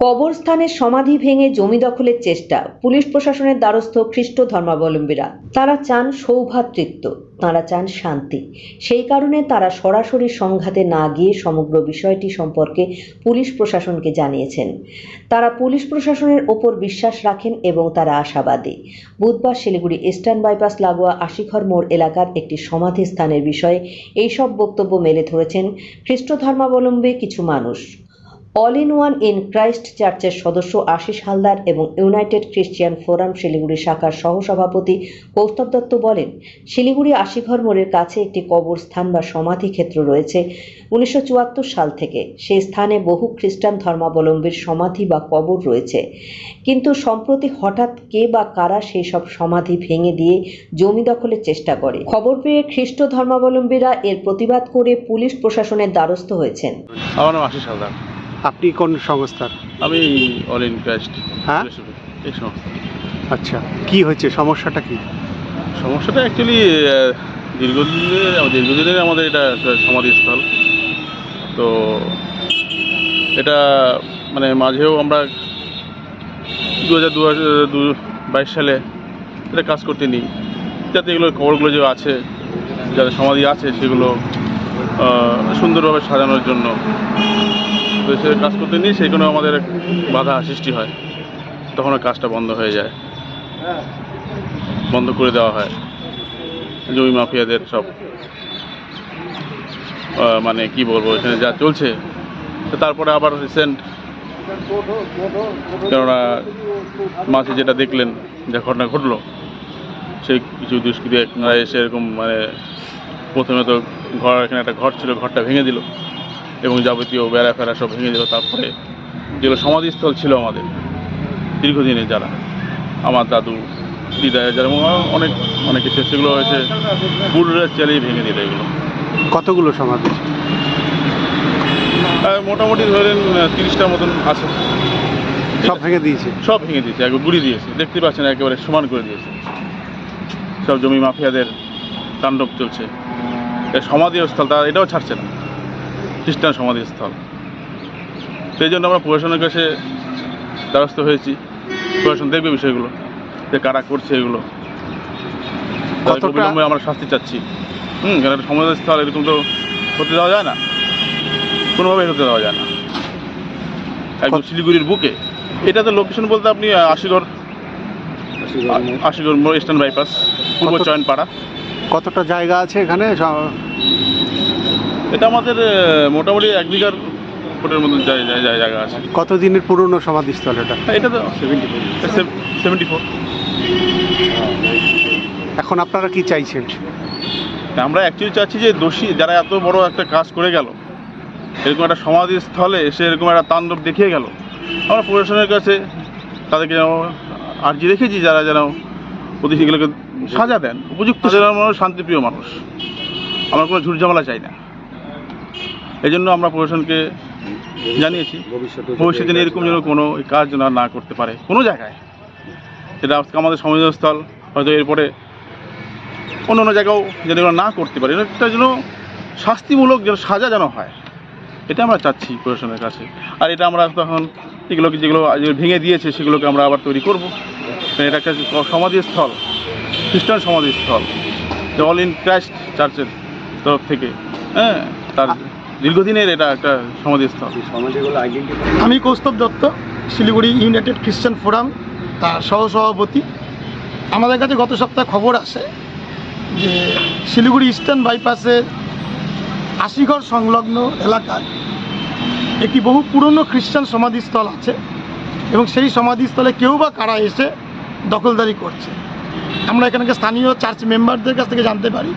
কবরস্থানের সমাধি ভেঙে জমি দখলের চেষ্টা। পুলিশ প্রশাসনের দ্বারস্থ খ্রিস্ট ধর্মাবলম্বীরা। তারা চান সৌভ্রাতৃত্ব তারা চান শান্তি। সেই কারণে তারা সরাসরি সংঘাতে না গিয়ে সমগ্র বিষয়টি সম্পর্কে পুলিশ প্রশাসনকে জানিয়েছেন। তারা পুলিশ প্রশাসনের ওপর বিশ্বাস রাখেন এবং তারা আশাবাদী। বুধবার শিলিগুড়ি ইস্টার্ন বাইপাস লাগোয়া আশিঘর মোড় এলাকার একটি সমাধি স্থানের বিষয়ে এইসব বক্তব্য মেলে ধরেছেন খ্রিস্ট ধর্মাবলম্বী কিছু মানুষ। All in one in Christ চার্চের সদস্য আশিস হালদার এবং ইউনাইটেড খ্রিস্টিয়ান ফোরাম শিলিগুড়ি শাখার সহসভাপতি কৌস্তব দত্ত বলেন, শিলিগুড়ি আশিঘর মোড়ের কাছে একটি কবরস্থান বা সমাধি ক্ষেত্র রয়েছে। উনিশশো চুয়াত্তর সাল থেকে সেই স্থানে বহু খ্রিস্টান ধর্মাবলম্বীর সমাধি বা কবর রয়েছে। কিন্তু সম্প্রতি হঠাৎ কে বা কারা সেই সব সমাধি ভেঙে দিয়ে জমি দখলের চেষ্টা করে? খবর পেয়ে খ্রিস্ট ধর্মাবলম্বীরা এর প্রতিবাদ করে পুলিশ প্রশাসনের দ্বারস্থ হয়েছেন। আপনি কোন সংস্থার? আমি অল ইন ক্রাইস্ট হ্যাঁ? এই সংস্থা। আচ্ছা কি হয়েছে? সমস্যাটা কি? সমস্যাটা অ্যাকচুয়ালি দীর্ঘদিনের দীর্ঘদিনের আমাদের এটা সমাধিস্থল। তো এটা মানে মাঝেও আমরা দু হাজার দু হাজার দু বাইশ সালে এটা কাজ করতে নিই। যাতে এগুলো খবরগুলো যে আছে যাদের সমাধি আছে সেগুলো সুন্দরভাবে সাজানোর জন্য তো কাজ করতে নিই সেখানে আমাদের বাধা সৃষ্টি হয়। তখন কাজটা বন্ধ হয়ে যায়। বন্ধ করে দেওয়া হয়। জমি মাফিয়াদের সব। মানে কি বলব, এখানে যা চলছে তারপরে আবার রিসেন্ট কেননা মাঝে যেটা দেখলেন, যে ঘটনা ঘটলো, সেই কিছু দুষ্কৃতীরা এসে এরকম মানে প্রথমে তো ঘর, এখানে একটা ঘর ছিল, ঘরটা ভেঙে দিল। এবং যাবতীয় বেড়া ফেরা সব ভেঙে দিল। তারপরে যেগুলো সমাধিস্থল ছিল আমাদের দীর্ঘদিনের যারা আমার দাদু দিদা যারা অনেক অনেক কিছু সেগুলো হয়েছে বুড়রা চালিয়ে ভেঙে দিল এগুলো। কতগুলো সমাধি মোটামুটি ধরেন তিরিশটার মতন আছে। সব ভেঙে দিয়েছে? সব ভেঙে দিয়েছে একবার গুড়ি দিয়েছে দেখতে পাচ্ছেন একেবারে সমান করে দিয়েছে। সব জমি মাফিয়াদের তাণ্ডব চলছে। সমাধি সমাধিস্থল তারা এটাও ছাড়ছে না। খ্রিস্টান সমাধিস্থল। সেই জন্য আমরা প্রশাসনের কাছে দ্বারস্থ হয়েছি। প্রশাসন দেখবে বিষয়গুলো যে কারা করছে এগুলো। অবিলম্বে আমরা শাস্তি চাচ্ছি। হুম কেন একটা সমাধিস্থল এরকম তো হতে দেওয়া যায় না। কোনোভাবেই হতে দেওয়া যায় না। একদম শিলিগুড়ির বুকে। এটা তো লোকেশন বলতে আপনি আশিগড় আশিগড় মোড়। ইস্টার্ন বাইপাস পূর্ব চয়নপাড়া। কতটা জায়গা আছে এখানে? এটা আমাদের মোটামুটি এক বিঘার ফুটের মতন জায়- জায়- জায়- জায়গা আছে। কতদিনের পুরনো সমাধিস্থল এটা? এটা তো সেভেন্টি ফোর এখন আপনারা কি চাইছেন? আমরা অ্যাকচুয়ালি চাচ্ছি যে দোষী যারা এত বড় একটা কাজ করে গেল এরকম একটা সমাধিস্থলে এসে এরকম একটা তাণ্ডব দেখিয়ে গেল আমরা প্রশাসনের কাছে তাদেরকে যেন আর্জি রেখেছি যারা যেন প্রতি সেগুলোকে সাজা দেন। উপযুক্ত সাজানোর মানুষ শান্তিপ্রিয় মানুষ। আমরা কোনো ঝুটঝামেলা চাই না। এই জন্য আমরা প্রশাসনকে জানিয়েছি ভবিষ্যতে এরকম যেন কোনো কাজ যেন না করতে পারে কোনো জায়গায়। সেটা আজকে আমাদের সমাধিস্থল হয়তো এরপরে অন্য অন্য জায়গাও যেন এগুলো না করতে পারে। এটা একটা যেন শাস্তিমূলক যেন সাজা যেন হয় এটা আমরা চাচ্ছি প্রশাসনের কাছে। আর এটা আমরা তখন এগুলোকে যেগুলো যেগুলো ভেঙে দিয়েছে সেগুলোকে আমরা আবার তৈরি করব। এটা একটা সমাধিস্থল খ্রিস্টান সমাধিস্থল অল ইন ক্রাইস্ট চার্চের তরফ থেকে হ্যাঁ তার দীর্ঘদিনের এটা একটা সমাধিস্থল। আমি Kaustav Dutta Siliguri united Christian forum তার সহসভাপতি। আমাদের কাছে গত সপ্তাহে খবর আসে যে শিলিগুড়ি ইস্টার্ন বাইপাসের আশিঘর সংলগ্ন এলাকায় একটি বহু পুরনো খ্রিস্টান সমাধিস্থল আছে এবং সেই সমাধিস্থলে কেউ বা কারা এসে দখলদারি করছে। আমরা এখানকার স্থানীয় চার্চ মেম্বারদের কাছ থেকে জানতে পারি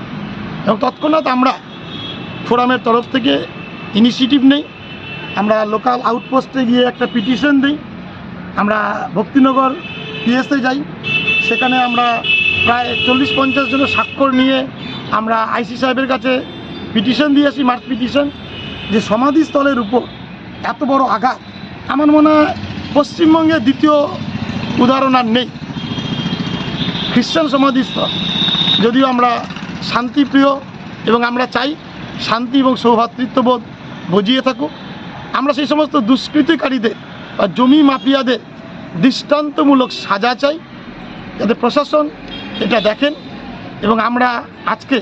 এবং তৎক্ষণাৎ আমরা ফোরামের তরফ থেকে ইনিশিয়েটিভ নেই। আমরা লোকাল আউটপোস্টে গিয়ে একটা পিটিশন দিই। আমরা ভক্তিনগর পিএসএ যাই। সেখানে আমরা প্রায় চল্লিশ পঞ্চাশ জনের স্বাক্ষর নিয়ে আমরা আইসি সাহেবের কাছে পিটিশন দিয়ে আসি, মার্চ পিটিশন যে সমাধিস্থলের উপর এত বড় আঘাত। আমার মনে হয় পশ্চিমবঙ্গের দ্বিতীয় উদাহরণ আর নেই। খ্রিস্টান সমাধিস্থল। যদিও আমরা শান্তিপ্রিয় এবং আমরা চাই শান্তি এবং সৌভ্রাতৃত্ববোধ বজিয়ে থাকুক আমরা সেই সমস্ত দুষ্কৃতিকারীদের বা জমি মাফিয়াদের দৃষ্টান্তমূলক সাজা চাই, যাতে প্রশাসন এটা দেখেন। এবং আমরা আজকে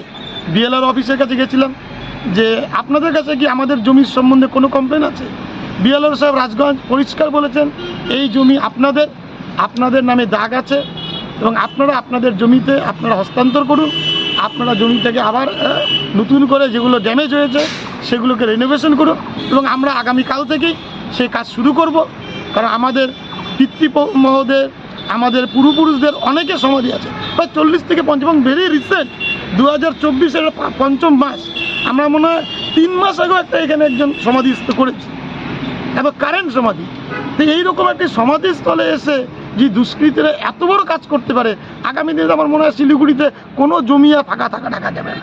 বিএলআর অফিসের কাছে গেছিলাম যে, আপনাদের কাছে কি আমাদের জমির সম্বন্ধে কোনো কমপ্লেন আছে? বিএলআর সাহেব রাজগঞ্জ পরিষ্কার বলেছেন, এই জমি আপনাদের আপনাদের নামে দাগ আছে এবং আপনারা আপনাদের জমিতে আপনারা হস্তান্তর করুন। আপনারা জমিটাকে আবার নতুন করে যেগুলো ড্যামেজ হয়েছে, সেগুলোকে রেনোভেশন করুন এবং আমরা আগামীকাল থেকেই সেই কাজ শুরু করব। কারণ আমাদের পিতৃ মহোদয়, আমাদের পূর্বপুরুষদের অনেকে সমাধি আছে। প্রায় চল্লিশ থেকে পঞ্চাশ, এবং ভেরি রিসেন্ট দু হাজার চব্বিশের পঞ্চম মাস, আমরা মনে হয় তিন মাস আগেও একটা এখানে একজন সমাধিস্থ করেছি। এবং কারেন্ট সমাধি। তো এইরকম একটি সমাধিস্থলে এসে যে দুষ্কৃতীরা এত বড় কাজ করতে পারে, আগামী দিনে আমার মনে হয় শিলিগুড়িতে কোনো জমি আর ফাঁকা থাকা দেখা যাবে না।